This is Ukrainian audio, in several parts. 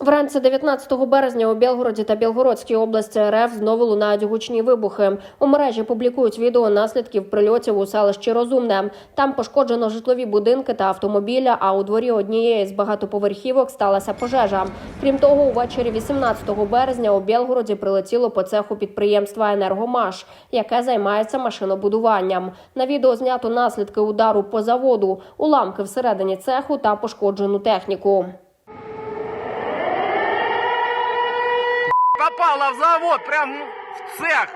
Вранці 19 березня у Білгороді та Білгородській області РФ знову лунають гучні вибухи. У мережі публікують відео наслідків прильотів у селищі Розумне. Там пошкоджено житлові будинки та автомобіля. А у дворі однієї з багатоповерхівок сталася пожежа. Крім того, увечері 18 березня у Білгороді прилетіло по цеху підприємства Енергомаш, яке займається машинобудуванням. На відео знято наслідки удару по заводу, уламки всередині цеху та пошкоджену техніку. Попала в завод, прям в цех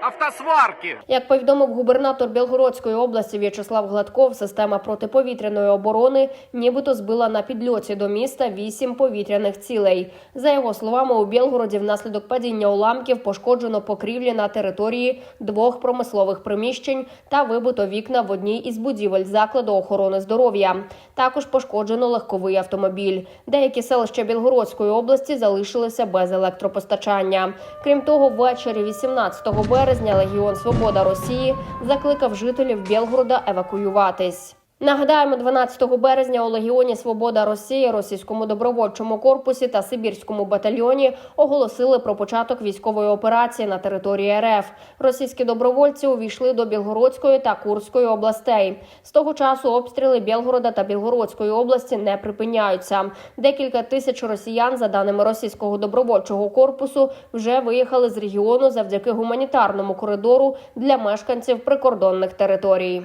автосварки. Як повідомив губернатор Білгородської області В'ячеслав Гладков, система протиповітряної оборони нібито збила на підльоті до міста вісім повітряних цілей. За його словами, у Білгороді внаслідок падіння уламків пошкоджено покрівлі на території двох промислових приміщень та вибито вікна в одній із будівель закладу охорони здоров'я. Також пошкоджено легковий автомобіль. Деякі селища Білгородської області залишилися без електропостачання. Крім того, ввечері 18 березня Легіон Свобода Росії закликав жителів Білгорода евакуюватись. Нагадаємо, 12 березня у Легіоні Свобода Росії, російському добровольчому корпусі та Сибірському батальйоні оголосили про початок військової операції на території РФ. Російські добровольці увійшли до Білгородської та Курської областей. З того часу обстріли Білгорода та Білгородської області не припиняються. Декілька тисяч росіян, за даними російського добровольчого корпусу, вже виїхали з регіону завдяки гуманітарному коридору для мешканців прикордонних територій.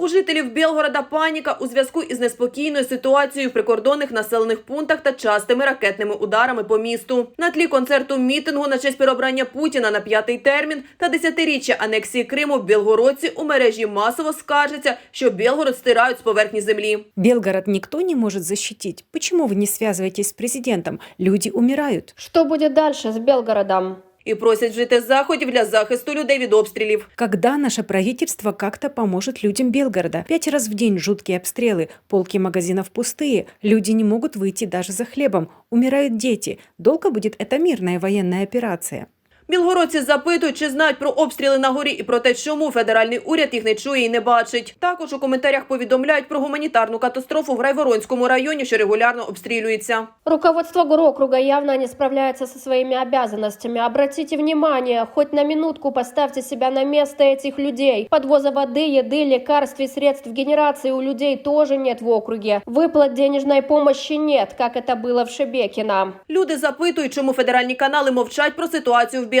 У жителів Білгорода паніка у зв'язку із неспокійною ситуацією в прикордонних населених пунктах та частими ракетними ударами по місту. На тлі концерту мітингу на честь переобрання Путіна на п'ятий термін та десятиріччя анексії Криму в Білгородці у мережі масово скаржаться, що Білгород стирають з поверхні землі. Белгород никто не может защитить. Почему вы не связываетесь с президентом? Люди умирают. Что будет дальше с Белгородом? І просять вжити заходів для захисту людей від обстрілів. Когда наше правительство как-то поможет людям Белгорода? Пять раз в день жуткие обстрелы, полки магазинов пустые, люди не могут выйти даже за хлебом, умирают дети. Долго будет эта мирная военная операция? Білгородці запитують, чи знають про обстріли на горі і про те, чому федеральний уряд їх не чує і не бачить. Також у коментарях повідомляють про гуманітарну катастрофу в Грайворонському районі, що регулярно обстрілюється. Руководство горокруга явно не справляется со своими обязанностями. Обратите внимание, хоть на минутку поставьте себя на место этих людей. Подвоза воды, еды, лекарств и средств генерации у людей тоже нет в округе. Выплат денежной помощи нет, как это было в Шебекино. Люди запитують, чому федеральні канали мовчать про ситуацію в Білгороді,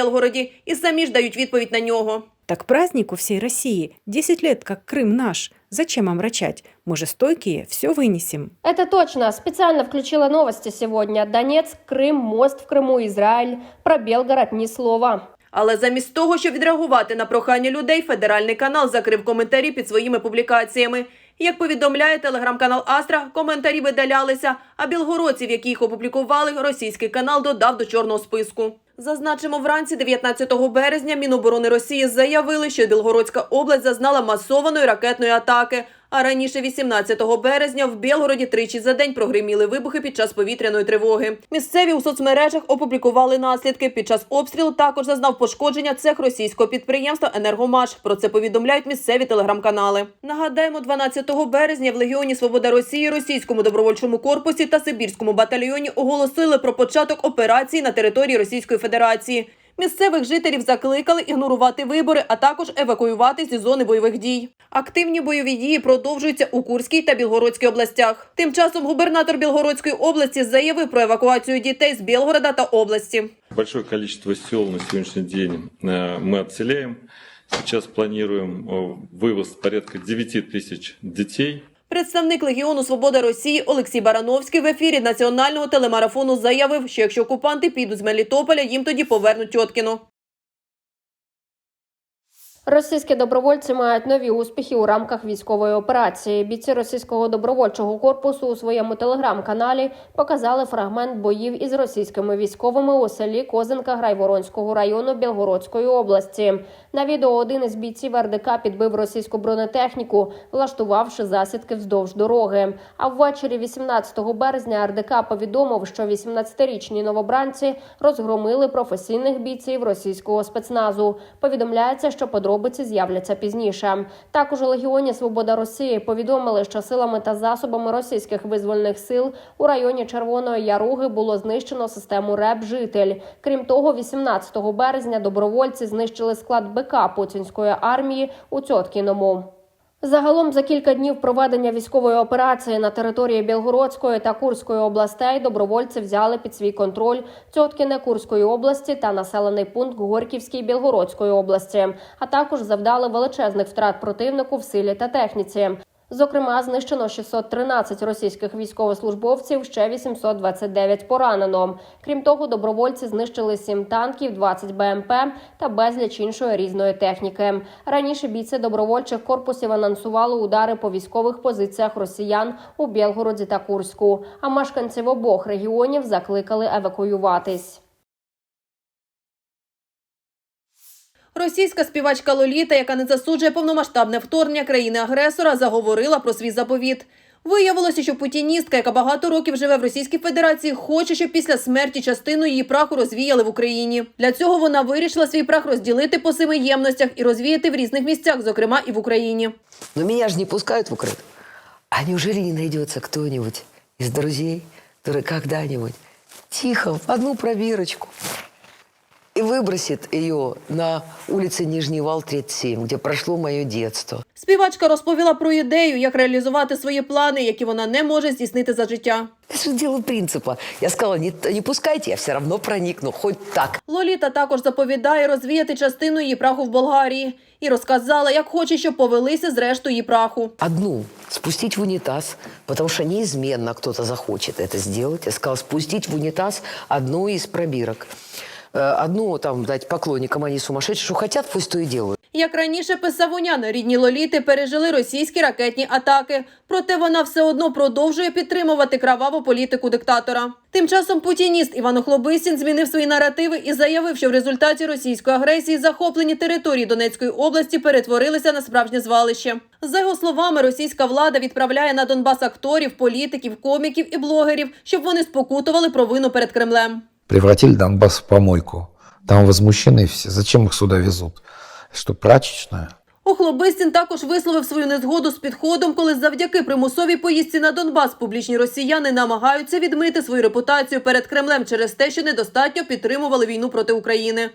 і самі ж дають відповідь на нього. Так праздник у всей России. Десять лет, как Крым наш. Зачем омрачать? Мы же стойкие, все вынесем. Это точно. Специально включила новости сегодня. Донецк, Крым, мост в Крыму, Израиль. Про Белгород ни слова. Але замість того, щоб відреагувати на прохання людей, федеральний канал закрив коментарі під своїми публікаціями. Як повідомляє телеграм-канал Астра, коментарі видалялися, а білгородців, які їх опублікували, російський канал додав до чорного списку. Зазначимо, вранці 19 березня Міноборони Росії заявили, що Білгородська область зазнала масованої ракетної атаки. А раніше, 18 березня, в Білгороді тричі за день прогриміли вибухи під час повітряної тривоги. Місцеві у соцмережах опублікували наслідки. Під час обстрілу також зазнав пошкодження цех російського підприємства Енергомаш. Про це повідомляють місцеві телеграм-канали. Нагадаємо, 12 березня в Легіоні Свобода Росії, російському добровольчому корпусі та Сибірському батальйоні оголосили про початок операції на території Російської Федерації. Місцевих жителів закликали ігнорувати вибори, а також евакуювати зі зони бойових дій. Активні бойові дії продовжуються у Курській та Білгородській областях. Тим часом губернатор Білгородської області заявив про евакуацію дітей з Білгорода та області. Большое количество сел на сегодняшний день э, мы отселяем. Сейчас планируем э, вывоз порядка 9 тысяч детей. Представник Легіону Свобода Росії Олексій Барановський в ефірі національного телемарафону заявив, що якщо окупанти підуть з Мелітополя, їм тоді повернуть Тьоткіно. Російські добровольці мають нові успіхи у рамках військової операції. Бійці російського добровольчого корпусу у своєму телеграм-каналі показали фрагмент боїв із російськими військовими у селі Козинка Грайворонського району Білгородської області. На відео один із бійців РДК підбив російську бронетехніку, влаштувавши засідки вздовж дороги. А ввечері 18 березня РДК повідомив, що 18-річні новобранці розгромили професійних бійців російського спецназу. Повідомляється, що подробиці подробиці з'являться пізніше. Також у Легіоні Свобода Росії повідомили, що силами та засобами російських визвольних сил у районі Червоної Яруги було знищено систему РЕБ Житель. Крім того, 18 березня добровольці знищили склад БК Путінської армії у Цьоткіному. Загалом за кілька днів проведення військової операції на території Білгородської та Курської областей добровольці взяли під свій контроль Цьоткіне Курської області та населений пункт Горківській Білгородської області, а також завдали величезних втрат противнику в силі та техніці. Зокрема, знищено 613 російських військовослужбовців, ще 829 поранено. Крім того, добровольці знищили 7 танків, 20 БМП та безліч іншої різної техніки. Раніше бійці добровольчих корпусів анонсували удари по військових позиціях росіян у Білгороді та Курську. А мешканців обох регіонів закликали евакуюватись. Російська співачка Лоліта, яка не засуджує повномасштабне вторгнення країни-агресора, заговорила про свій заповіт. Виявилося, що путіністка, яка багато років живе в Російській Федерації, хоче, щоб після смерті частину її праху розвіяли в Україні. Для цього вона вирішила свій прах розділити по семи ємностях і розвіяти в різних місцях, зокрема і в Україні. Но меня же не пускают в Украину. А неужели не найдется кто-нибудь из друзей, который когда-нибудь тихо в одну пробирочку и выбросит ее на улице Нижний Вал, 37, где прошло мое детство? Співачка розповіла про ідею, як реалізувати свої плани, які вона не може здійснити за життя. Это же дело принципа. Я сказала, не, не пускайте, я все равно проникну, хоть так. Лоліта також заповідає розвіяти частину її праху в Болгарії і розказала, як хоче, щоб повелися з решту її праху. Одну спустить в унитаз, потому что неизменно кто-то захочет это сделать. Я сказала, спустить в унитаз одну из пробирок. Э, Одну там дать поклонникам, они сумасшедшие, что хотят, пусть то и делают. Як раніше писав Унян, рідні Лоліти пережили російські ракетні атаки. Проте вона все одно продовжує підтримувати кроваву політику диктатора. Тим часом путініст Іван Охлобисін змінив свої наративи і заявив, що в результаті російської агресії захоплені території Донецької області перетворилися на справжнє звалище. За його словами, російська влада відправляє на Донбас акторів, політиків, коміків і блогерів, щоб вони спокутували провину перед Кремлем. Превратили Донбасс в помойку. Там возмущены все. Зачем их сюда везут? Что, прачечная? Охлобистін також висловив свою незгоду з підходом, коли завдяки примусовій поїздці на Донбас публічні росіяни намагаються відмити свою репутацію перед Кремлем через те, що недостатньо підтримували війну проти України.